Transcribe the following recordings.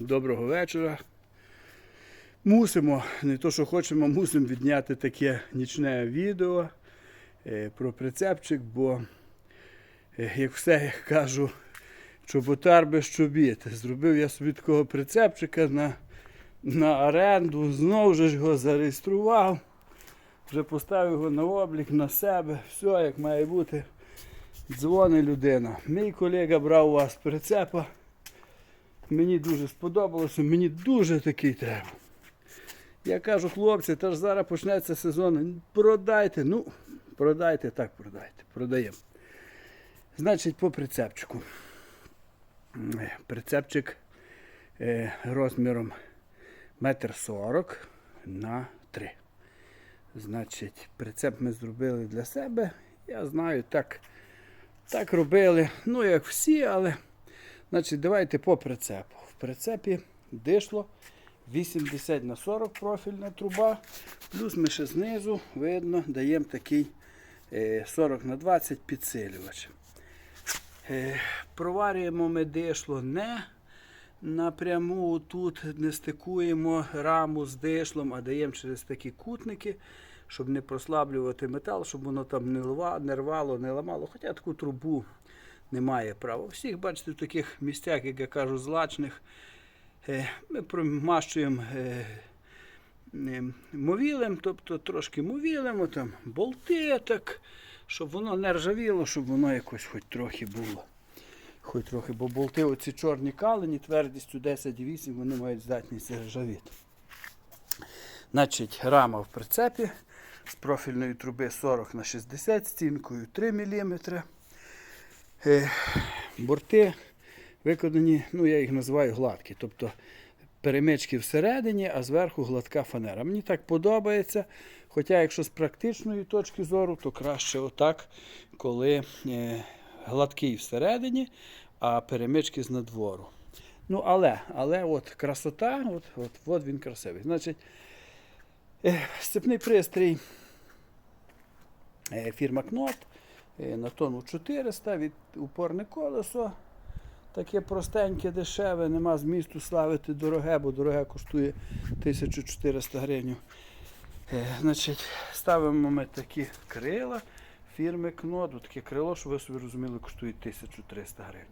Доброго вечора. Мусимо, не то що хочемо, мусимо відняти таке нічне відео е, про прицепчик, бо, е, як все я кажу, чоботар без чобіт. Зробив я собі такого прицепчика на, на оренду, знову ж його зареєстрував, вже поставив його на облік на себе, все як має бути. Дзвонить людина. Мій колега брав у вас прицепа. Мені дуже сподобалося, мені дуже такий треба. Я кажу, хлопці, та ж зараз почнеться сезон. Продайте. Ну, продайте, так продайте. Продаємо. Значить, по прицепчику. Е, Прицепчик е, розміром 1,40 на 3. Значить, прицеп ми зробили для себе. Я знаю, так, так робили. Ну, як всі, але. Значить, давайте по прицепу. В прицепі дишло 80 на 40 профільна труба. Плюс ми ще знизу, видно, даємо такий е, 40 на 20 підсилювач. Е, Проварюємо ми дишло не напряму тут, не стикуємо раму з дишлом, а даємо через такі кутники, щоб не прослаблювати метал, щоб воно там не рвало, не ламало. Хоча таку трубу немає права. Всіх, бачите, в таких місцях, як я кажу, злачних, е, ми промащуємо е, е, мовілем, тобто трошки мовілимо, там болти, так, щоб воно не ржавіло, щоб воно якось хоч трохи було. Хоч трохи, бо болти оці чорні калені твердістю 10,8, вони мають здатність ржавіти. Значить, рама в прицепі з профільної труби 40 на 60 стінкою 3 мм. Е, борти виконані, ну я їх називаю гладкі, тобто перемички всередині, а зверху гладка фанера. Мені так подобається. Хоча, якщо з практичної точки зору, то краще отак, коли е, гладкий всередині, а перемички з надвору. Ну, але, але от красота, от, от, от він красивий. Значить, е, сцепний пристрій фірма е, на тонну 400 від упорне колесо. Таке простеньке, дешеве, нема змісту славити дороге, бо дороге коштує 1400 гривень. Е, значить, ставимо ми такі крила фірми Knot. Таке крило, щоб ви собі розуміли, коштує 1300 гривень.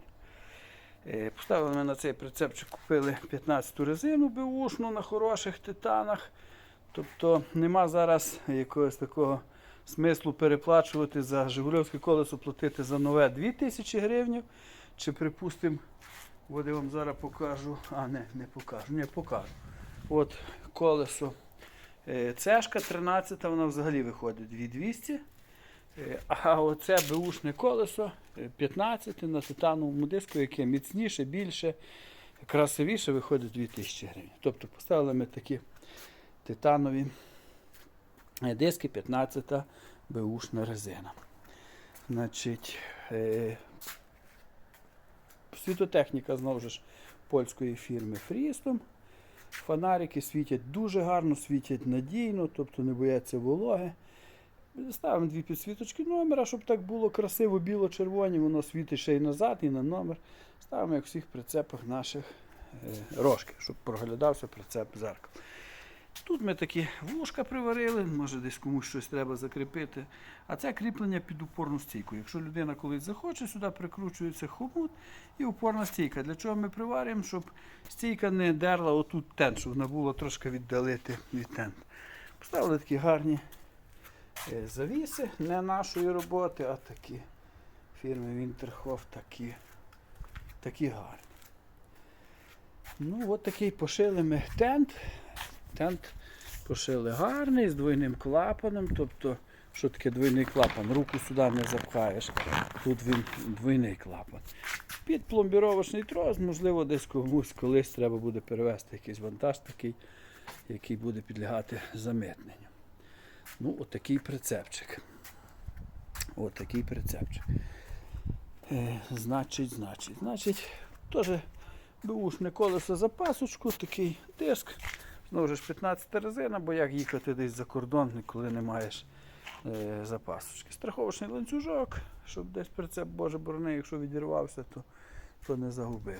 Е, Поставили ми на цей прицепчик, купили 15-ту резину беушну на хороших титанах. Тобто нема зараз якогось такого смислу переплачувати за Жигульовське колесо, платити за нове 2000 гривень. Чи припустимо, от я вам зараз покажу. А, не, не покажу. Не покажу. От колесо е, цешка 13, вона взагалі виходить 2200. Е, А оце беушне колесо е, 15 на титановому диску, яке міцніше, більше, красивіше, виходить 2000 гривень. Тобто поставили ми такі титанові е, диски 15 беушна резина. Значить, е, світотехніка знову ж польської фірми Фрістом. Фонарики світять дуже гарно, світять надійно, тобто не бояться вологи. Ставимо дві підсвіточки номера, щоб так було красиво, біло-червоні, воно світить ще й назад, і на номер. Ставимо, як всіх прицепах наших е, рожки, щоб проглядався прицеп зеркал. Тут ми такі вушка приварили, може десь комусь щось треба закріпити. А це кріплення під упорну стійку. Якщо людина колись захоче, сюди прикручується хомут і упорна стійка. Для чого ми приварюємо, щоб стійка не дерла отут тент, щоб вона була трошки віддалити від тент. Поставили такі гарні е, завіси, не нашої роботи, а такі фірми Winterhof, такі, такі гарні. Ну, от такий пошили ми тент. Тент пошили гарний з двойним клапаном. Тобто, що таке двойний клапан? Руку сюди не запхаєш. Тут він двойний клапан. Під пломбіровочний трос, можливо, десь комусь колись треба буде перевезти якийсь вантаж такий, який буде підлягати замитненню. Ну, отакий прицепчик. Отакий прицепчик. Е, значить, значить, значить, теж бушне колесо запасочку, такий диск. Знову ж 15 резина, бо як їхати десь за кордон, коли не маєш е, запасочки. Страховочний ланцюжок, щоб десь прицеп, Боже борони, якщо відірвався, то, то не загубив.